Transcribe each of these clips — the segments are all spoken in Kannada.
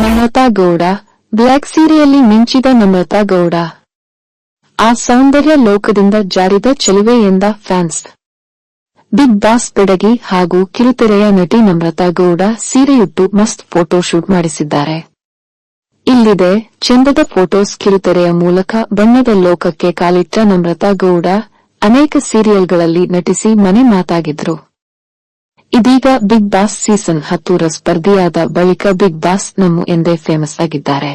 ನಮ್ರತಾ ಗೌಡ, ಬ್ಲಾಕ್ ಸೀರೆಯಲ್ಲಿ ಮಿಂಚಿದ ನಮ್ರತಾ ಗೌಡ. ಆ ಸೌಂದರ್ಯ ಲೋಕದಿಂದ ಜಾರಿದ ಚೆಲುವೆ ಎಂದ ಫ್ಯಾನ್ಸ್. ಬಿಗ್ ಬಾಸ್ ಬೆಡಗಿ ಹಾಗೂ ಕಿರುತೆರೆಯ ನಟಿ ನಮ್ರತಾ ಗೌಡ ಸೀರೆಯುಟ್ಟು ಮಸ್ತ್ ಫೋಟೋ ಶೂಟ್ ಮಾಡಿಸಿದ್ದಾರೆ. ಇಲ್ಲಿದೆ ಚಂದದ ಫೋಟೋಸ್ ಕಿರುತೆರೆಯ ಮೂಲಕ ಬಣ್ಣದ ಲೋಕಕ್ಕೆ ಕಾಲಿಟ್ಟ ನಮ್ರತಾ ಗೌಡ ಅನೇಕ ಸೀರಿಯಲ್ಗಳಲ್ಲಿ ನಟಿಸಿ ಮನೆ ಮಾತಾಗಿದ್ರು. ಇದೀಗ ಬಿಗ್ ಬಾಸ್ ಸೀಸನ್ ಹತ್ತೂರ ಸ್ಪರ್ಧಿಯಾದ ಬಳಿಕ ಬಿಗ್ ಬಾಸ್ ನಮ್ಮ ಎಂದೇ ಫೇಮಸ್ ಆಗಿದ್ದಾರೆ.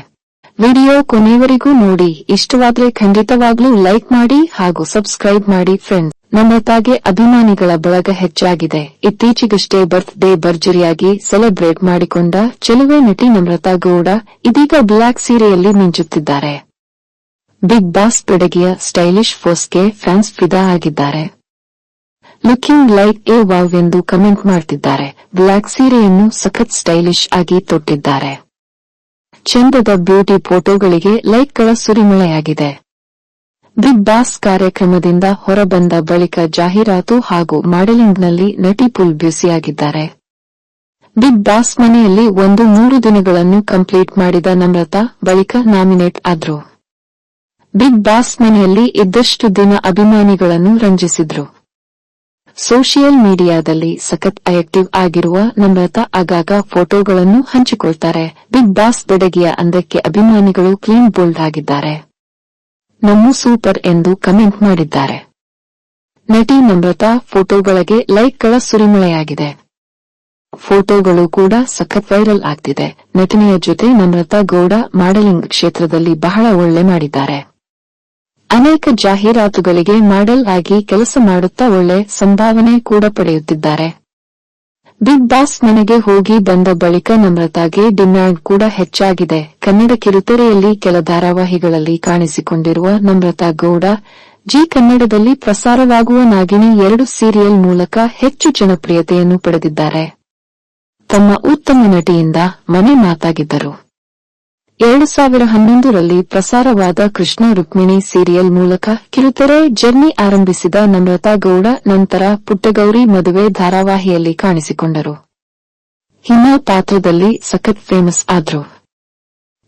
ವಿಡಿಯೋ ಕೊನೆಯವರೆಗೂ ನೋಡಿ. ಇಷ್ಟವಾದ್ರೆ ಖಂಡಿತವಾಗ್ಲೂ ಲೈಕ್ ಮಾಡಿ ಹಾಗೂ ಸಬ್ಸ್ಕ್ರೈಬ್ ಮಾಡಿ ಫ್ರೆಂಡ್ಸ್ ನಮ್ರತಾಗೆ ಅಭಿಮಾನಿಗಳ ಬಳಗ ಹೆಚ್ಚಾಗಿದೆ. ಇತ್ತೀಚೆಗಷ್ಟೇ ಬರ್ತ್ ಡೇ ಭರ್ಜರಿಯಾಗಿ ಸೆಲೆಬ್ರೇಟ್ ಮಾಡಿಕೊಂಡ ಚೆಲುವೆ ನಟಿ ನಮ್ರತಾ ಗೌಡ ಇದೀಗ ಬ್ಲ್ಯಾಕ್ ಸೀರೆಯಲ್ಲಿ ಮಿಂಚುತ್ತಿದ್ದಾರೆ. ಬಿಗ್ ಬಾಸ್ ಬೆಡಗಿಯ ಸ್ಟೈಲಿಶ್ ಫೋಸ್ಗೆ ಫ್ಯಾನ್ಸ್ ಫಿದಾ ಆಗಿದ್ದಾರೆ. ಲುಕಿಂಗ್ ಲೈಕ್ ಎ ವಾವ್ ಎಂದು ಕಮೆಂಟ್ ಮಾಡ್ತಿದ್ದಾರೆ. ಬ್ಲ್ಯಾಕ್ ಸೀರೆಯನ್ನು ಸಖತ್ ಸ್ಟೈಲಿಶ್ ಆಗಿ ತೊಟ್ಟಿದ್ದಾರೆ. ಚಂದದ ಬ್ಯೂಟಿ ಫೋಟೋಗಳಿಗೆ ಲೈಕ್ಗಳ ಸುರಿಮಳೆಯಾಗಿದೆ. ಬಿಗ್ ಬಾಸ್ ಕಾರ್ಯಕ್ರಮದಿಂದ ಹೊರಬಂದ ಬಳಿಕ ಜಾಹೀರಾತು ಹಾಗೂ ಮಾಡೆಲಿಂಗ್ನಲ್ಲಿ ನಟಿ ಪುಲ್ ಬ್ಯುಸಿಯಾಗಿದ್ದಾರೆ. ಬಿಗ್ ಬಾಸ್ ಮನೆಯಲ್ಲಿ ಒಂದು ಮೂರು ದಿನಗಳನ್ನು ಕಂಪ್ಲೀಟ್ ಮಾಡಿದ ನಮ್ರತಾ, ಬಳಿಕ ನಾಮಿನೇಟ್ ಆದ್ರು. ಬಿಗ್ ಬಾಸ್ ಮನೆಯಲ್ಲಿ ಇದ್ದಷ್ಟು ದಿನ ಅಭಿಮಾನಿಗಳನ್ನು ರಂಜಿಸಿದ್ರು. ಸೋಷಿಯಲ್ ಮೀಡಿಯಾದಲ್ಲಿ ಸಖತ್ ಆಕ್ಟಿವ್ ಆಗಿರುವ ನಮ್ರತಾ ಆಗಾಗ ಫೋಟೋಗಳನ್ನು ಹಂಚಿಕೊಳ್ತಾರೆ. ಬಿಗ್ ಬಾಸ್ ಬೆಡಗಿಯ ಅಂದಕ್ಕೆ ಅಭಿಮಾನಿಗಳು ಕ್ಲೀನ್ ಬೋಲ್ಡ್ ಆಗಿದ್ದಾರೆ. ನಮ್ಮ ಸೂಪರ್ ಎಂದು ಕಮೆಂಟ್ ಮಾಡಿದ್ದಾರೆ. ನಟಿ ನಮ್ರತಾ ಫೋಟೋಗಳಿಗೆ ಲೈಕ್ಗಳ ಸುರಿಮಳೆಯಾಗಿದೆ. ಫೋಟೋಗಳು ಕೂಡ ಸಖತ್ ವೈರಲ್ ಆಗ್ತಿದೆ. ನಟನೆಯ ಜೊತೆ ನಮ್ರತಾ ಗೌಡ ಮಾಡೆಲಿಂಗ್ ಕ್ಷೇತ್ರದಲ್ಲಿ ಬಹಳ ಒಳ್ಳೆ ಮಾಡಿದ್ದಾರೆ. ಅನೇಕ ಜಾಹೀರಾತುಗಳಿಗೆ ಮಾಡೆಲ್ ಆಗಿ ಕೆಲಸ ಮಾಡುತ್ತಾ ಒಳ್ಳೆ ಸಂಭಾವನೆ ಕೂಡ ಪಡೆಯುತ್ತಿದ್ದಾರೆ. ಬಿಗ್ ಬಾಸ್ ಮನೆಗೆ ಹೋಗಿ ಬಂದ ಬಳಿಕ ನಮ್ರತಾಗೆ ಡಿಮ್ಯಾಂಡ್ ಕೂಡ ಹೆಚ್ಚಾಗಿದೆ. ಕನ್ನಡ ಕಿರುತೆರೆಯಲ್ಲಿ ಕೆಲ ಧಾರಾವಾಹಿಗಳಲ್ಲಿ ಕಾಣಿಸಿಕೊಂಡಿರುವ ನಮ್ರತಾ ಗೌಡ, ಜಿ ಕನ್ನಡದಲ್ಲಿ ಪ್ರಸಾರವಾಗುವ ನಾಗಿನಿ ಎರಡು ಸೀರಿಯಲ್ ಮೂಲಕ ಹೆಚ್ಚು ಜನಪ್ರಿಯತೆಯನ್ನು ಪಡೆದಿದ್ದಾರೆ. ತಮ್ಮ ಉತ್ತಮ ನಟಿಯಿಂದ ಮನೆ ಮಾತಾಗಿದ್ದರು. ಎರಡು ಸಾವಿರ ಹನ್ನೊಂದರಲ್ಲಿ ಪ್ರಸಾರವಾದ ಕೃಷ್ಣ ರುಕ್ಮಿಣಿ ಸೀರಿಯಲ್ ಮೂಲಕ ಕಿರುತೆರೆ ಜರ್ನಿ ಆರಂಭಿಸಿದ ನಮ್ರತಾ ಗೌಡ ನಂತರ ಪುಟ್ಟಗೌರಿ ಮದುವೆ ಧಾರಾವಾಹಿಯಲ್ಲಿ ಕಾಣಿಸಿಕೊಂಡರು. ಹಿಮಾ ಪಾತ್ರದಲ್ಲಿ ಸಖತ್ ಫೇಮಸ್ ಆದ್ರು.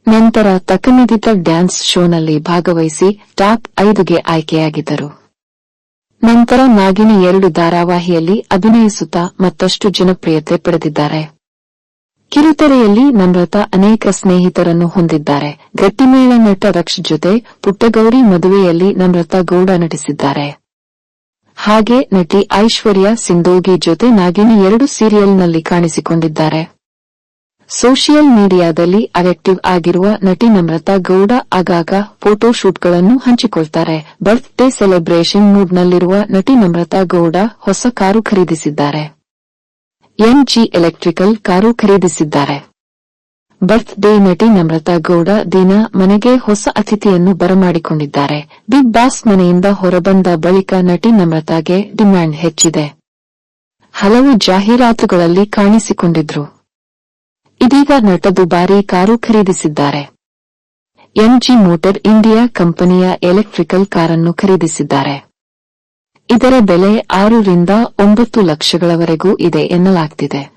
ನಂತರ ತಕನಿಧಿತ ಡ್ಯಾನ್ಸ್ ಶೋನಲ್ಲಿ ಭಾಗವಹಿಸಿ ಟಾಪ್ ಐದುಗೆ ಆಯ್ಕೆಯಾಗಿದ್ದರು. ನಂತರ ನಾಗಿನಿ ಎರಡು ಧಾರಾವಾಹಿಯಲ್ಲಿ ಅಭಿನಯಿಸುತ್ತಾ ಮತ್ತಷ್ಟು ಜನಪ್ರಿಯತೆ ಪಡೆದಿದ್ದಾರೆ. ಕಿರುತೆರೆಯಲ್ಲಿ ನಮ್ರತಾ ಅನೇಕ ಸ್ನೇಹಿತರನ್ನು ಹೊಂದಿದ್ದಾರೆ. ಗಟ್ಟಿಮೇಳ ನಟ ರಕ್ಷ ಜೊತೆ ಪುಟ್ಟಗೌರಿ ಮದುವೆಯಲ್ಲಿ ನಮ್ರತಾ ಗೌಡ ನಟಿಸಿದ್ದಾರೆ. ಹಾಗೆ ನಟಿ ಐಶ್ವರ್ಯ ಸಿಂಧೋಗಿ ಜೊತೆ ನಾಗಿನಿ ಎರಡು ಸೀರಿಯಲ್ನಲ್ಲಿ ಕಾಣಿಸಿಕೊಂಡಿದ್ದಾರೆ. ಸೋಷಿಯಲ್ ಮೀಡಿಯಾದಲ್ಲಿ ಆಕ್ಟಿವ್ ಆಗಿರುವ ನಟಿ ನಮ್ರತಾ ಗೌಡ ಆಗಾಗ ಫೋಟೋ ಶೂಟ್ಗಳನ್ನು ಹಂಚಿಕೊಳ್ತಾರೆ. ಬರ್ತ್ ಡೇ ಸೆಲೆಬ್ರೇಷನ್ ಮೂಡ್ನಲ್ಲಿರುವ ನಟಿ ನಮ್ರತಾ ಗೌಡ ಹೊಸ ಕಾರು ಖರೀದಿಸಿದ್ದಾರೆ. ಎಂಜಿ ಎಲೆಕ್ಟ್ರಿಕಲ್ ಕಾರು ಖರೀದಿಸಿದ್ದಾರೆ. ಬರ್ತ್ ಡೇ ನಟಿ ನಮ್ರತಾ ಗೌಡ ದಿನ ಮನೆಗೆ ಹೊಸ ಅತಿಥಿಯನ್ನು ಬರಮಾಡಿಕೊಂಡಿದ್ದಾರೆ. ಬಿಗ್ ಬಾಸ್ ಮನೆಯಿಂದ ಹೊರಬಂದ ಬಳಿಕ ನಟಿ ನಮ್ರತಾಗೆ ಡಿಮ್ಯಾಂಡ್ ಹೆಚ್ಚಿದೆ. ಹಲವು ಜಾಹೀರಾತುಗಳಲ್ಲಿ ಕಾಣಿಸಿಕೊಂಡಿದ್ರು. ಇದೀಗ ನಟ ದುಬಾರಿ ಕಾರು ಖರೀದಿಸಿದ್ದಾರೆ. ಎಂಜಿ ಮೋಟರ್ ಇಂಡಿಯಾ ಕಂಪನಿಯ ಎಲೆಕ್ಟ್ರಿಕಲ್ ಕಾರನ್ನು ಖರೀದಿಸಿದ್ದಾರೆ. ಇದರ ಬೆಲೆ ಆರರಿಂದ ಒಂಬತ್ತು ಲಕ್ಷಗಳವರೆಗೂ ಇದೆ ಎನ್ನಲಾಗ್ತಿದೆ.